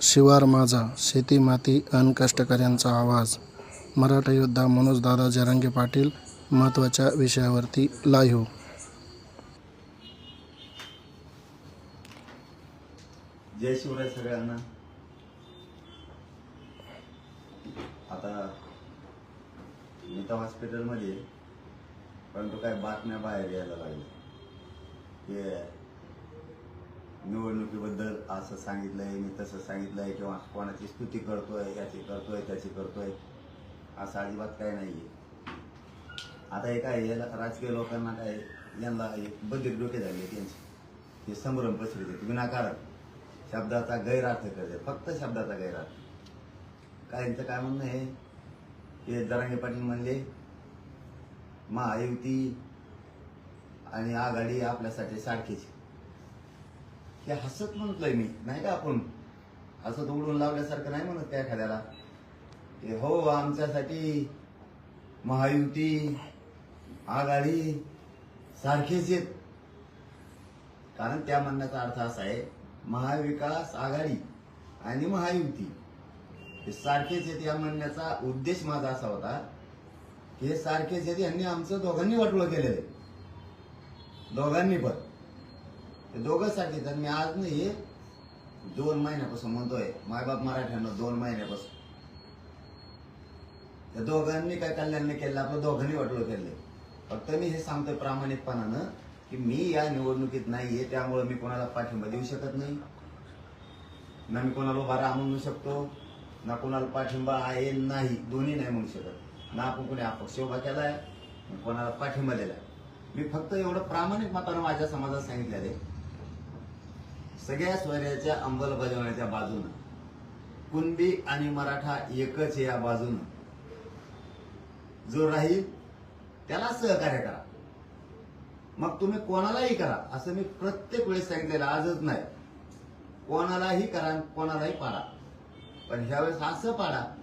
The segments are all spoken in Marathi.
शिवार माझा शेती माती अन कष्टकऱ्यांचा आवाज. मराठा योद्धा मनोजदादा जरांगे पाटील महत्त्वाच्या विषयावरती लाईव्ह जय शिवराय सगळ्यांना. आता मी हॉस्पिटलमध्ये परंतु काय बातम्या बाहेर यायला लागल्या. निवडणुकीबद्दल असं सांगितलंय मी तसं सांगितलंय किंवा कोणाची स्तुती करतोय याची करतोय त्याची करतोय असं अजिबात काही नाहीये. आता हे काय याला राजकीय लोकांना काय यांना एक डोके झाले त्यांचे ते संभ्रम पसरते विनाकारण. शब्दाचा गैरअर्थ करते फक्त शब्दाचा गैरअर्थ. यांचं काय म्हणणं आहे? हे जरांगे पाटील म्हणले महायुती आणि आघाडी आपल्यासाठी सारखीच हे हसत म्हणतोय मी नाही का आपण? हसत उडून लावल्यासारखं नाही म्हणत त्या एखाद्याला. ते हो आमच्यासाठी महायुती आघाडी सारखेच आहेत. कारण त्या म्हणण्याचा अर्थ असा आहे महाविकास आघाडी आणि महायुती हे सारखेच आहेत या म्हणण्याचा उद्देश माझा असा होता की हे सारखेच आहेत यांनी आमचं दोघांनी वाटोळं केलेलं आहे. दोघांनी पण. ते दोघं सांगितलं मी आज नाही दोन महिन्यापासून म्हणतोय मायबाप मराठ्यांना दोन महिन्यापासून. त्या दोघांनी काय कल्याण नाही केलं आपलं दोघांनी वाटोळं केलंय. फक्त मी हे सांगतोय प्रामाणिकपणानं की मी या निवडणुकीत नाहीये त्यामुळे मी कोणाला पाठिंबा देऊ शकत नाही. ना मी कोणाला उभा राहा म्हणू शकतो ना कोणाला पाठिंबा आहे नाही दोन्ही नाही म्हणू शकत. ना आपण कोणी अपक्ष उभा केलाय कोणाला पाठिंबा दिलाय. मी फक्त एवढं प्रामाणिक मतानं माझ्या समाजात सांगितलेलं आहे. सगळ्या स्वर्याच्या अंमलबजावण्याच्या बाजूनं. कुणबी आणि मराठा एकच या बाजूनं. जो राहील त्याला सहकार्य करा. मग तुम्ही कोणालाही करा असं मी प्रत्येक वेळेस सांगितलेलं आजच नाही. कोणालाही करा कोणालाही पाडा. पण ह्यावेळेस असं पाडा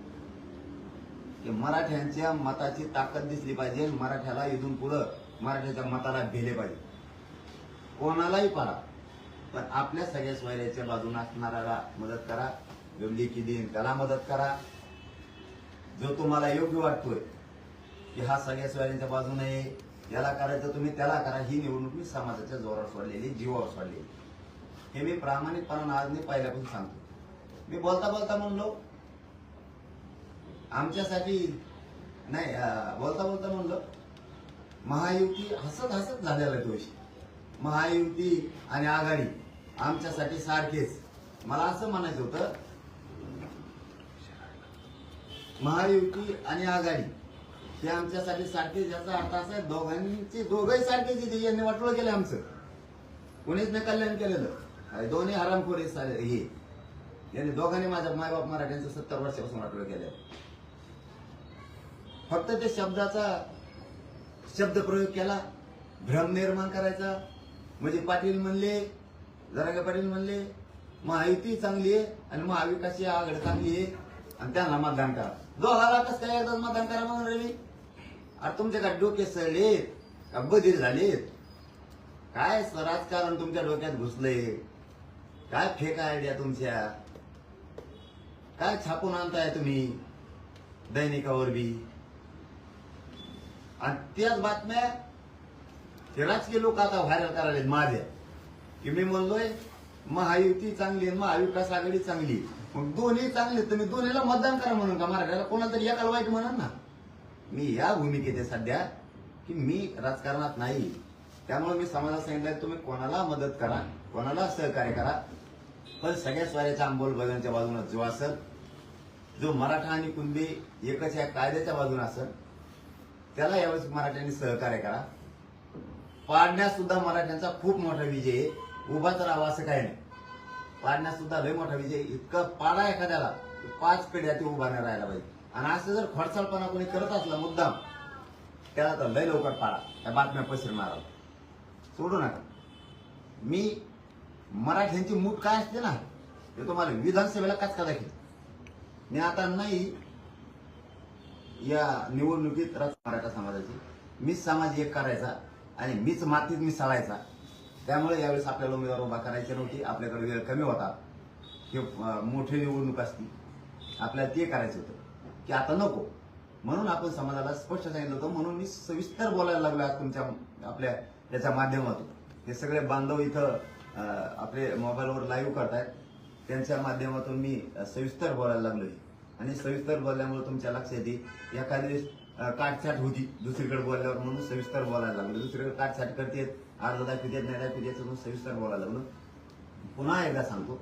की मराठ्यांच्या मताची ताकद दिसली पाहिजे मराठ्याला इथून पुढं मराठ्याच्या मताला भेले पाहिजे. कोणालाही पाडा. पण आपल्या सगळ्या स्वैर्याच्या बाजून असणाऱ्याला मदत करा. जो लेखी देईन त्याला मदत करा. जो तुम्हाला योग्य वाटतोय की हा सगळ्या स्वैर्यांच्या बाजूने आहे, याला करायचं तुम्ही त्याला करा. ही निवडणूक मी समाजाच्या जोरावर सोडलेली जीवावर सोडलेली हे मी प्रामाणिकपणा आज मी पहिल्यापासून सांगतो. मी बोलता बोलता म्हणलो आमच्यासाठी नाही बोलता बोलता म्हणलो महायुती हसत हसत झालेला दोषी महायुती आणि आघाडी आमच्यासाठी सारखेच. मला असं म्हणायचं होतं महायुती आणि आघाडी हे आमच्यासाठी सारखेच याचा अर्थ असा आहे दोघांची दोघंही सारखेच यांनी वाटलं केलं आमचं. कोणीच नाही कल्याण केलेलं. दोन्ही हरामखोर हे यांनी दोघांनी माझ्या मायबाप मराठ्यांचं सत्तर वर्षापासून वाटलं केलं फक्त ते शब्दाचा शब्द प्रयोग केला भ्रम निर्माण करायचा म्हणजे पाटील म्हणले जरांगे पाटील म्हणले महायुती चांगली आहे आणि महाविकासची आघाड चांगली आहे आणि त्यांना मतदान करा. दोघाला कसं काय एकदाच मतदान करा म्हणून रवी अरे तुमच्या का डोके सळलेत का बधीर झालेत? काय राजकारण तुमच्या डोक्यात घुसलंय? काय फेक आयडिया तुमच्या? काय छापून आणताय तुम्ही दैनिकावर बी? आणि त्याच बातम्या ते राजकीय लोक आता व्हायरल करायला माझ्या की मी म्हणलोय महायुती चांगली आहे महाविकास आघाडी चांगली आहे. मग दोन्ही चांगले तुम्ही दोन्हीला मतदान करा म्हणून का? मराठ्याला कोणाला तरी एकाला वाईट म्हणा ना? मी या भूमिकेत आहे सध्या की मी राजकारणात नाही. त्यामुळे मी समाजाला सांगितलं तुम्ही कोणाला मदत करा कोणाला सहकार्य करा. पण सगळ्या स्वाऱ्याच्या अंमलबजावणीच्या बाजूने जो असेल जो मराठा आणि कुणबी एकच या कायद्याच्या बाजूने असेल त्याला यावेळेस मराठ्यांनी सहकार्य करा. पाडण्यात सुद्धा मराठ्यांचा खूप मोठा विजय आहे. उभाच राहावा असं काही नाही. पाडण्यात सुद्धा लय मोठा विजय इतका इतकं पाडा एखाद्याला पाच पिढ्या ते उभा नाही राहायला पाहिजे. आणि असं जर खडसाळपणा कोणी करत असला मुद्दाम त्याला तर लय लवकर पाडा. त्या बातम्या पसरणार सोडू नका. मी मराठ्यांची मूठ काय असते ना ते तुम्हाला विधानसभेला कचका दाखल मी आता नाही या निवडणुकीत राज- मराठा समाजाची. मी समाज एक करायचा. आणि मीच मातीत मिसळायचा. त्यामुळे यावेळेस आपल्याला उमेदवार उभा करायची नव्हती. आपल्याकडे वेळ कमी होता. हे मोठी निवडणूक असती. आपल्याला ते करायचं होतं. की आता नको. म्हणून आपण समाजाला स्पष्ट सांगितलं होतं. म्हणून मी सविस्तर बोलायला लागलो आज तुमच्या आपल्या याच्या माध्यमातून. हे सगळे बांधव इथं आपले मोबाईलवर लाईव्ह करतायत. त्यांच्या माध्यमातून मी सविस्तर बोलायला लागलोय. आणि सविस्तर बोलल्यामुळे तुमच्या लक्षात येईल. एखाद्या वेळेस काटछाट होती. दुसरीकडे बोलल्यावर म्हणून सविस्तर बोलायला लागलो. दुसरीकडे काटछाट करते अर्धदा दाखवू देत नाही दाखवू देत म्हणून सविस्तर बोलायला लागलो. पुन्हा एकदा सांगतो.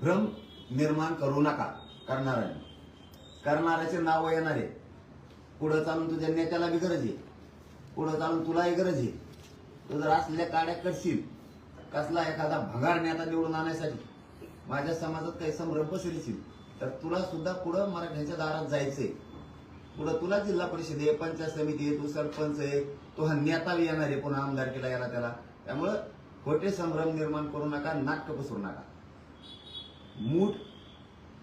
भ्रम निर्माण करू नका करणाऱ्याने. करणाऱ्याचे नाव येणार आहे पुढं चालून तुझ्या नेत्याला बी गरज आहे. पुढं चालून तुलाही गरज आहे. तू जर असलेल्या काड्या करशील कसला एखादा भगार नेता निवडून आणण्यासाठी माझ्या समाजात काही संभ्रम पसरशील तर तुला सुद्धा पुढं मराठ्यांच्या दारात जायचंय. पुढे तुला जिल्हा परिषद आहे पंचायत समिती आहे तू सरपंच आहे तो हा नेता येणार आहे पुन्हा आमदार केला याला त्याला. त्यामुळं खोटे संभ्रम निर्माण करू नका नाटक पसरू नका. मूठ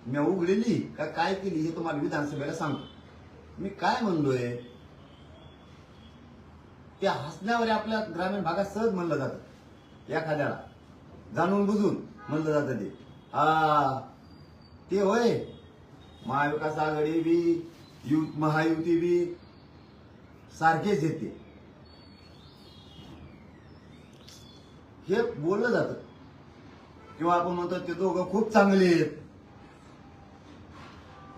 मी उघडलेली का काय केली हे तुम्हाला विधानसभेला सांगतो. मी काय म्हणलोय त्या हसण्यावर आपल्या ग्रामीण भागात सहज म्हणलं जातं. एखाद्याला जाणून बुजून म्हणलं जातं ते. आ ते होय. महाविकास आघाडी बी यु महायुती बी सारखेच येते. हे बोललं जातं. किंवा आपण म्हणतो ते दोघं खूप चांगले आहेत.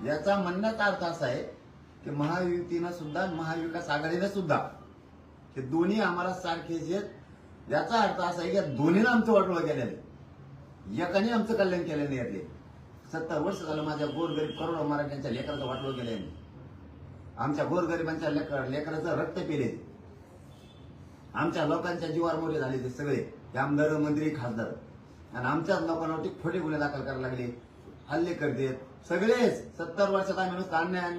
याचा म्हणण्याचा अर्थ असा आहे की महायुतीनं सुद्धा महाविकास आघाडीनं सुद्धा हे दोन्ही आम्हाला सारखेच आहेत. याचा अर्थ असा आहे की दोन्हीनं आमचं वाटोळं केलेलं आहे. एकाने आमचं कल्याण केलं नाही यातले. सत्तर वर्ष झालं माझ्या गोरगरीब करोडो मराठ्यांच्या लेकराचं वाटोळं केलं आमच्या गोरगरिबांच्या लेकर लेकराचं रक्त पिले. आमच्या लोकांच्या जीवावर मोरे झाले ते सगळे. हे आमदार मंत्री खासदार. आणि आमच्याच लोकांवरती खोटे गुन्हे दाखल करायला लागले. हल्ले करतेत सगळेच सत्तर वर्षात आम्ही नुसतं अन्याय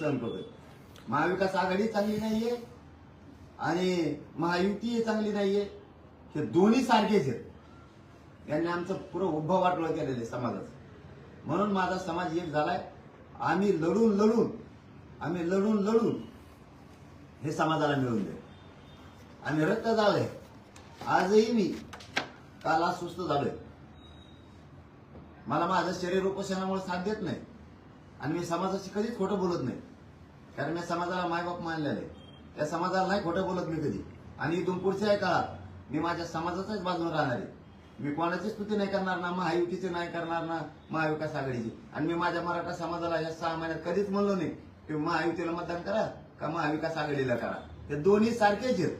सहन करतोय. महाविकास आघाडी चांगली नाहीये. आणि महायुती चांगली नाहीये. हे दोन्ही सारखेच आहेत. यांनी आमचं पुरं उभं वाटलं केलेलं आहे समाजाचं. म्हणून माझा समाज एक झालाय. आम्ही लढून लढून आम्ही लढून लढून हे समाजाला मिळवून दे आम्ही रक्त झालोय आजही मी काल आज सुस्त झालोय. मला माझं शरीर उपोषणामुळे साथ देत नाही. आणि मी समाजाशी कधीच खोटं बोलत नाही. कारण मी समाजाला मायबाप मानलेलं. आहे त्या समाजाला नाही खोटं बोलत मी कधी. आणि इथून पुढच्या काळात मी माझ्या समाजाच्याच बाजूने राहणार आहे. मी कोणाची स्तुती नाही करणार ना महायुतीची नाही करणार ना महाविकास आघाडीची. आणि मी माझ्या मराठा समाजाला या सहा महिन्यात कधीच म्हणलो नाही. की महायुतीला मतदान करा का महाविकास आघाडीला करा. हे दोन्ही सारखेच आहेत.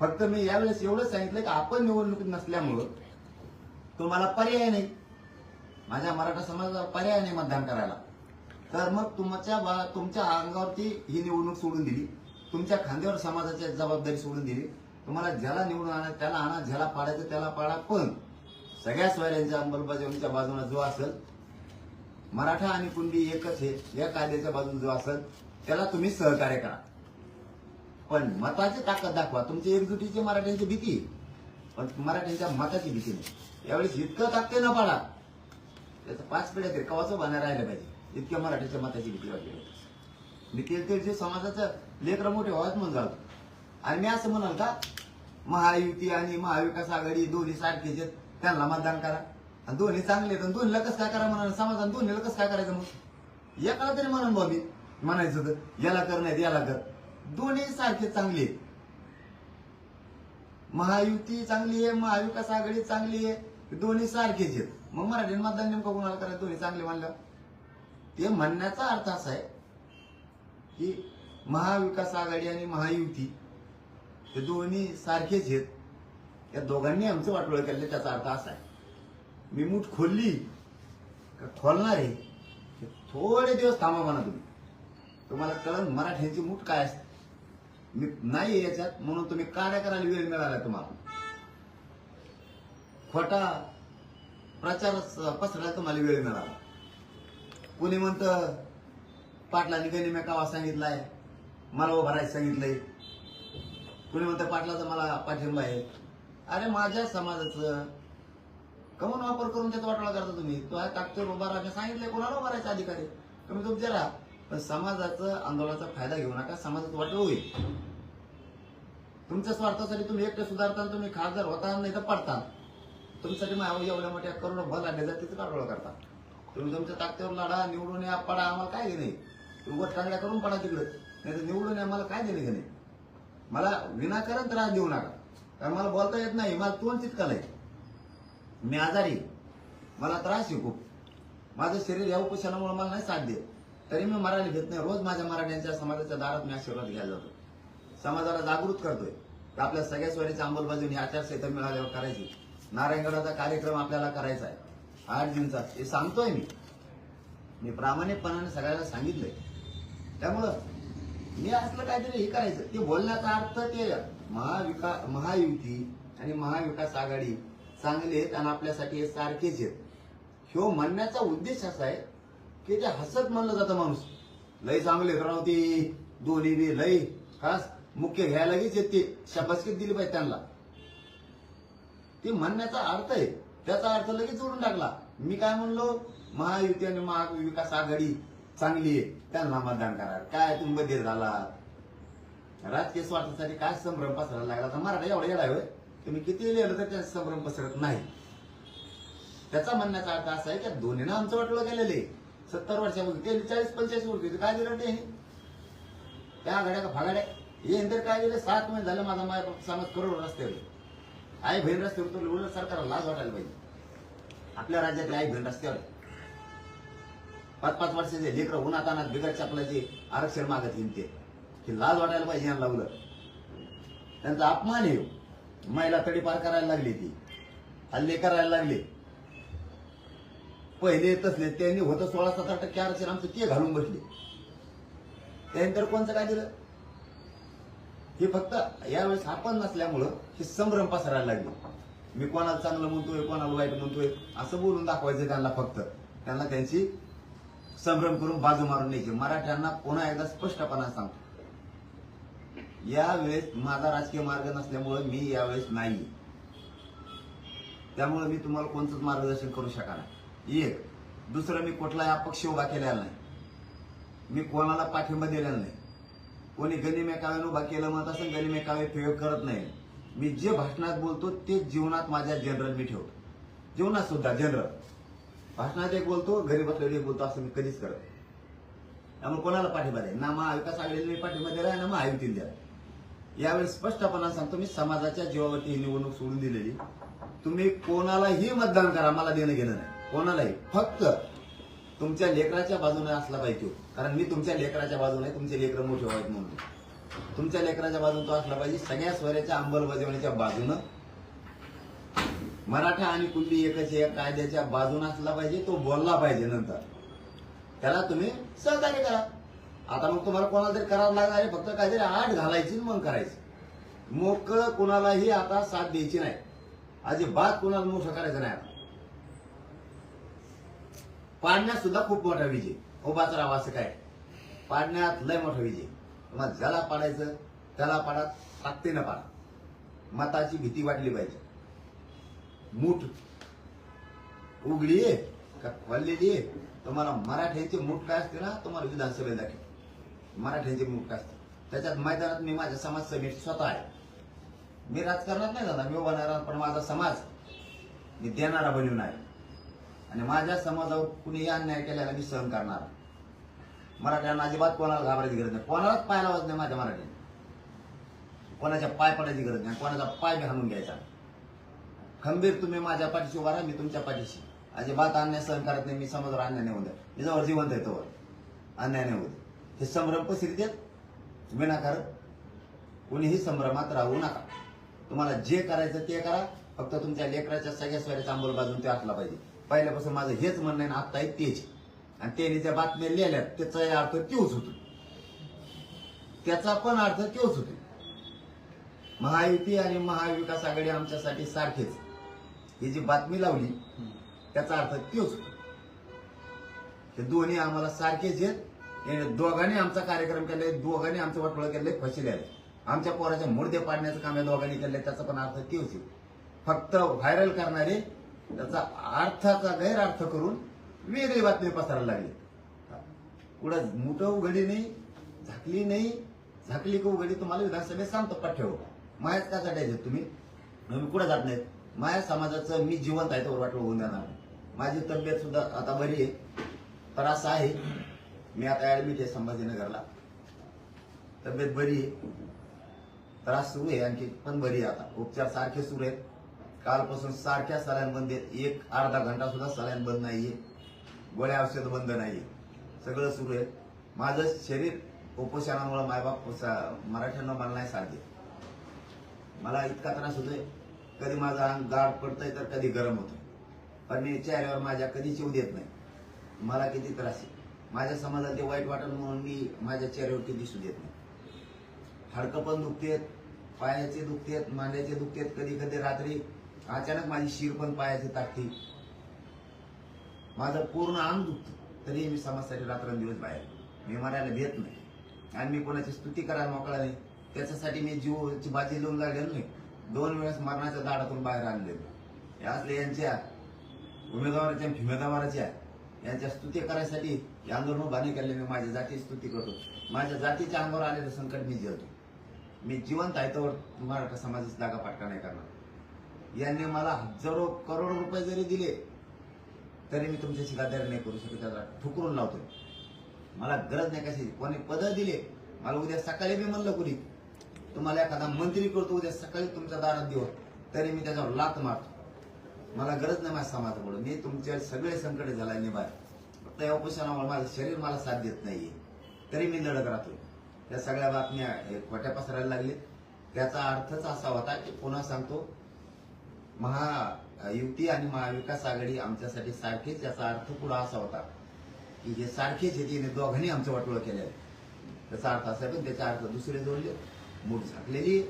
फक्त मी यावेळेस एवढं सांगितलं की आपण निवडणुकीत नसल्यामुळं तुम्हाला पर्याय नाही. माझ्या मराठा समाजाला पर्याय नाही मतदान करायला. तर मग तुमच्या बा- तुमच्या अंगावरती ही निवडणूक सोडून दिली. तुमच्या खांद्यावर समाजाची जबाबदारी सोडून दिली. तुम्हाला ज्याला निवडून आणा त्याला आणा ज्याला पाडायचं त्याला पाडा. पण सगळ्या सोयऱ्यांच्या अंमलबजावणीच्या बाजूला जो असेल मराठा आणि कुंडी एकच आहे या कायद्याच्या बाजून जो असेल त्याला तुम्ही सहकार्य करा. पण मताची ताकद दाखवा. तुमची एकजुटीची मराठ्यांची भीती. पण मराठ्यांच्या मताची भीती नाही. यावेळेस इतकं ताकते न पाडा त्याचं पाच पिढ्या तरी कवाचं बाहेर राहिलं पाहिजे. इतक्या मराठ्याच्या मताची भीती वाटली मी तेल ते समाजाचं लेकर मोठे व्हावत म्हणून झालं आणि मी असं म्हणाल का महायुती आणि महाविकास आघाडी दोन्ही सारखेचे आहेत त्यांना मतदान करा. आणि दोन्ही चांगले आहेत. दोन्हीला कसं काय करा म्हणाल समाजाने दोन्हीला कसं काय करायचं मग? एकाला तरी म्हणून बाबी म्हणायचं तर याला कर नाही याला कर. दोन्ही सारखे चांगले आहेत. महायुती चांगली आहे महाविकास आघाडी चांगली आहे दोन्ही सारखेच आहेत. मग मराठी मतदान नेमकं कोणाला करायचं? दोन्ही चांगले मानलं ते म्हणण्याचा अर्थ असा आहे की महाविकास आघाडी आणि महायुती हे दोन्ही सारखेच आहेत. या दोघांनी आमचं वाटोळ केलं त्याचा अर्थ असा आहे. मी मूठ खोलली का खोलणार आहे? हे थोडे दिवस थांबा म्हणा तुम्ही. तुम्हाला कळण मराठ्यांची मूठ काय असते? मी नाही याच्यात म्हणून तुम्ही कार्य करायला वेळ मिळाला तुम्हाला. खोटा प्रचार पसरायला तुम्हाला वेळ मिळाला. कुणी म्हणतं पाटलांनी गनिम्या कावा सांगितलाय मला उभारायचं सांगितलंय. कोणी म्हणतं पाटलाचा मला पाठिंबा आहे. अरे माझ्या समाजाचं कमून वापर करून त्याचा वाटोळा करता तुम्ही? तो आहे ताकदीवर उभा राहा सांगितलंय कोणाला उभा राहायचं अधिकारी? तुम्ही तुमच्या राहा. पण समाजाचं आंदोलनाचा फायदा घेऊ नका समाजात वाटलं होईल. तुमच्या स्वार्थासाठी तुम्ही एकटे सुधारता तुम्ही खासदार होता नाही तर पडता. तुमच्यासाठी मग एवढ्या मोठ्या करोड भर आणले जाते तिथं वाटोळा करता? तुम्ही तुमच्या ताकदीवर लढा निवडून या पडा आम्हाला काय घेणे उगत टांगड्या करून पडा तिकडे. नाही तर निवडून आम्हाला काय देणे घेणे? मला विनाकारण त्रास देऊ नका. कारण मला बोलता येत नाही मला तोंड तितका आहे मी आजारी मला त्रास आहे खूप. माझं शरीर या उपोषणामुळे मला नाही साथ देत. तरी मी मराठी घेत नाही. रोज माझ्या मराठ्यांच्या समाजाच्या दारात मी आशीर्वाद घ्यायला जातो समाजाला जागृत करतोय. तर आपल्या सगळ्या स्वरीची अंमलबजावणी आचारसंहिता मिळाल्यावर करायची. नारायणगडाचा कार्यक्रम आपल्याला करायचा आहे. आठ दिनचा हे सांगतोय मी. मी प्रामाणिकपणाने सगळ्याला सांगितलंय. त्यामुळं मी असलं काहीतरी हे करायचं. ते बोलण्याचा अर्थ ते महाविका महायुती आणि महाविकास आघाडी चांगले आहेत आणि आपल्यासाठी हे सारखेच आहेत. ह्यो म्हणण्याचा उद्देश असा आहे की ते हसत म्हणलं जातं माणूस. लय चांगले राव ते. दोन्ही बी लय. खास मुख्य घ्यायला लगेच येते ते दिली पाहिजे त्यांना. ते म्हणण्याचा अर्थ आहे. त्याचा अर्थ लगेच जोडून टाकला. मी काय म्हणलो? महायुती आणि महाविकास आघाडी चांगली आहे. त्यांना मतदान करा काय तुम्ही बधीर झाला राजकीय स्वार्थासाठी काय संभ्रम पसरायला लागला? तर मराठा एवढा येडा होय. तुम्ही किती लिहिलं तर त्याचा संभ्रम पसरत नाही. त्याचा म्हणण्याचा अर्थ असा आहे की दोन्हीनं आमचं वाटलं गेलेले सत्तर वर्षापूर्वी ते चाळीस पंचाळीस वर्षी काय दिलं ते त्या आघाड्या का फागाड्या? हे नंतर काय दिलं? सात महिने झालं माझा माय समाज करोड रस्त्यावर. आई बहीण रस्त्यावर तो उलट सरकारला लाज वाटायला पाहिजे. आपल्या राज्यातले आई बहीण रस्त्यावर. पाच पाच वर्षाचे लेकरं उन्हात अनात बिगड चपलाचे आरक्षण मागत येईन ते. लाज वाटायला पाहिजे यांना लावलं. त्यांचा अपमान येऊ महिला तडीपार करायला लागली ती. हल्ले करायला लागले. पहिले तसले त्यांनी होतं सोळा सतरा टक्के आरक्षण आमचं ते घालून बसले. त्यानंतर कोणचं काय दिलं? हे फक्त यावेळेस आपण नसल्यामुळं हे संभ्रम पसरायला लागले. मी कोणाला चांगलं म्हणतोय कोणाला वाईट म्हणतोय असं बोलून दाखवायचं त्यांना फक्त. त्यांना त्यांची संभ्रम करून बाजू मारून न्यायची. मराठ्यांना पुन्हा एकदा स्पष्टपणा सांगतो. यावेळेस माझा राजकीय मार्ग नसल्यामुळे मी यावेळेस नाही. त्यामुळे मी तुम्हाला कोणतंच मार्गदर्शन करू शकणार एक दुसरं मी कुठलाही अपक्ष उभा केलेला नाही. मी कोणाला पाठिंबा दिलेला नाही. कोणी गणी मेकाव्यानं उभा केलं म्हणत असं गणी मेकावे प्रयोग करत नाही. मी जे भाषणात बोलतो ते जीवनात माझ्या जनरल मी ठेवतो. जीवनात सुद्धा जनरल भाषणात एक बोलतो घरी बसलेले बोलतो असं मी कधीच करत त्यामुळे कोणाला पाठिंबा द्या ना महाविकास आघाडीला मी पाठिंबा दिला ना महायुतीला द्या यावेळी स्पष्टपणा सांगतो मी समाजाच्या जीवावरती ही निवडणूक सोडून दिलेली. तुम्ही कोणालाही मतदान करा मला देणं घेणं नाही. कोणालाही. फक्त तुमच्या लेकराच्या बाजूने असला पाहिजे कारण मी तुमच्या लेकराच्या बाजूने तुमचे लेकर मोठे व्हायचे म्हणून. तुमच्या लेकराच्या बाजून तो असला पाहिजे सगळ्या स्वऱ्याच्या अंमलबजावणीच्या बाजूनं. मराठा आणि कुल्ली एकच या कायद्याच्या बाजून असला पाहिजे तो बोलला पाहिजे नंतर. त्याला तुम्ही सहकार्य करा. आता मग तुम्हाला कोणाला तरी करावं लागणार आहे फक्त काहीतरी आठ घालायची मग करायची. मोकळं कोणालाही आता साथ द्यायची नाही. अजिबात कोणाला मोठं करायचं नाही आता. पाडण्यात सुद्धा खूप मोठा विजय. उभाचा राव असं काय? पाडण्यात लय मोठा विजय. मग ज्याला पाडायचं त्याला पाडा ताकदीनं पाडा. मताची भीती वाटली पाहिजे. मूठ उघडी आहे का खोललेली आहे? तुम्हाला मराठ्यांची मूठ काय असते ना तुम्हाला विधानसभेत दाखव मराठ्यांची मूठ काय असते त्याच्यात मैदानात मी माझ्या समाज समिती स्वतः आहे. मी राजकारणात नाही जाणार मी उभा राहणार, पण माझा समाज मी देणारा बनवून आहे. आणि माझ्या समाजावर कुणीही अन्याय केल्याला मी सहन करणार मराठ्यांना अजिबात कोणाला घाबरायची गरज नाही. कोणालाच पाय लावायचं नाही माझ्या मराठ्यांनी. कोणाच्या पाय पडायची गरज नाही. कोणाचा पाय बी हाणून घ्यायचा खंबीर तुम्ही माझ्या पाठीशी उभा राहा मी तुमच्या पाठीशी. अजिबात अन्याय सहन करत नाही. मी समाजावर अन्याय नाही होऊ द्या मी जवळ जिवंत येतो अन्याय नाही होऊ दे हे संभ्रम पसरीत आहेत विनाकारण कुणीही संभ्रमात राहू नका. तुम्हाला जे करायचं ते करा. फक्त तुमच्या लेकराच्या सगळ्या स्वराच्या अंमलबाजून ते असला पाहिजे. पहिल्यापासून माझं हेच म्हणणं आहे आत्ता आहे तेच. आणि त्याने ज्या बातम्या लिहिल्यात त्याचा अर्थ तोच होतो. त्याचा पण अर्थ तोच होतो. महायुती आणि महाविकास आघाडी आमच्यासाठी सारखेच. ही जी बातमी लावली त्याचा अर्थ तोच होतो. हे दोन्ही आम्हाला सारखेच आहेत. दोघांनी आमचा कार्यक्रम केलाय दोघांनी आमचं वाटोळं केलंय फशीले आले आमच्या पोराच्या मुर्दे पाडण्याचं काम या दोघांनी केलंय त्याचा पण अर्थ तोच आहे फक्त व्हायरल करणारे त्याचा अर्थाचा गैरअर्थ करून वेगळी बातमी पसरायला लागली. कुठं मोठं उघडी नाही झाकली नाही झाकली का उघडी तुम्हाला विधानसभेत सांगतो पठ्ठेव मायाच का चढायचे तुम्ही? मी कुठं जात नाहीत माया समाजाचं मी जिवंत आहे तर वाटलं होऊन जाणार माझी तब्येत सुद्धा आता बरी आहे. तर असं आहे मी आता ऍडमिट आहे संभाजीनगरला. तब्येत बरी आहे. त्रास सुरू आहे आणखी पण बरी आहे आता. उपचार सारखे सुरू आहेत. कालपासून सारख्या सलाईन बंद आहेत. एक अर्धा घंटा सुद्धा सलाईन बंद नाहीये. गोळ्या औषध बंद नाहीये. सगळं सुरू आहे. माझं शरीर उपोषणामुळे मायबाप मराठ्यांना मला नाही साथ देत मला इतका त्रास होतोय. कधी माझं अंग गाड पडतंय तर कधी गरम होतोय. पण मी चेहऱ्यावर माझ्या कधी चिव देत नाही. मला किती त्रास आहे? माझ्या समाजाला ते वाईट वाटत म्हणून मी माझ्या चेहऱ्यावरती दिसू देत नाही. हाडकं पण दुखतेत पायाचे दुखतेत मांड्याचे दुखतेत कधी कधी रात्री अचानक माझी शिर पण पायाची टाकते माझं पूर्ण अंग दुखतं. तरी मी समाजासाठी रात्रंदिवस बाहेर मी मरायला भेट नाही. आणि मी कोणाची स्तुती करायला मोकळा नाही. त्याच्यासाठी मी जीवची बाजी लावून लागलेलो नाही. दोन वेळेस मरणाच्या दाडातून बाहेर आणलेलो. हे असले यांच्या उमेदवाराच्या फिमेदवाराच्या यांच्या स्तुती करायसाठी हे आंदोलन केले मी माझ्या जातीची स्तुती करतो. माझ्या जातीच्या अंगावर आलेलं संकट मी झेलतो मी जिवंत आहे तर मराठा समाजाची जागा पाटका नाही करणार. यांनी मला हजारो करोडो रुपये जरी दिले तरी मी तुमच्याशी गादारी नाही करू शकत त्याला ठुकरून लावतो मला गरज नाही कशी कोणी पद दिले मला उद्या सकाळी मी म्हणलं कुणी? तुम्हाला एखादा मंत्री करतो उद्या सकाळी तुमच्या दारात देऊ तरी मी त्याच्यावर लात मारतो. मला गरज नाही माझ्या समाजाकडून मी तुमचे सगळे संकट झाला निभाय. त्या उपोषणामुळे माझं शरीर मला साथ देत नाहीये. तरी मी लढत राहतोय. त्या सगळ्या बातम्या हे खोट्या पसरायला लागले त्याचा अर्थच असा होता की पुन्हा सांगतो महायुती आणि महाविकास आघाडी आमच्यासाठी सारखेच याचा अर्थ पुढा असा होता की हे सारखेच येते दोघांनी आमचं वाटोळं केले आहे. त्याचा अर्थ असा पण त्याचा अर्थ दुसरे जोडले. मूठ झाकलेली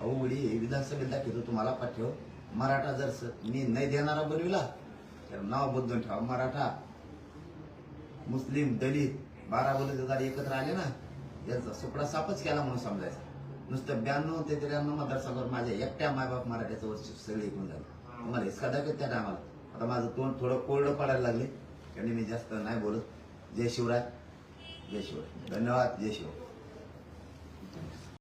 अवघडी हे विधानसभेत दाखवतो तुम्हाला पाठव. मराठा जर मी नाही देणारा बनविला तर नाव बदलून ठेवा. मराठा मुस्लिम दलित बारा बलुतेदार एकत्र आले ना याचा सुपडा सापच केला म्हणून समजायचं. नुसतं ब्याण्णव ते त्र्याण्णव मतदारसंघावर माझ्या एकट्या मायबाप मराठ्याचं वर्ष सगळे एकूण झालं. तुम्हाला हिसका दाखवत त्या टायमाला आता माझं तोंड थोडं कोरडं पडायला लागले. कारण मी जास्त नाही बोलत. जय शिवराय. जय शिवराय. धन्यवाद. जय शिवराय.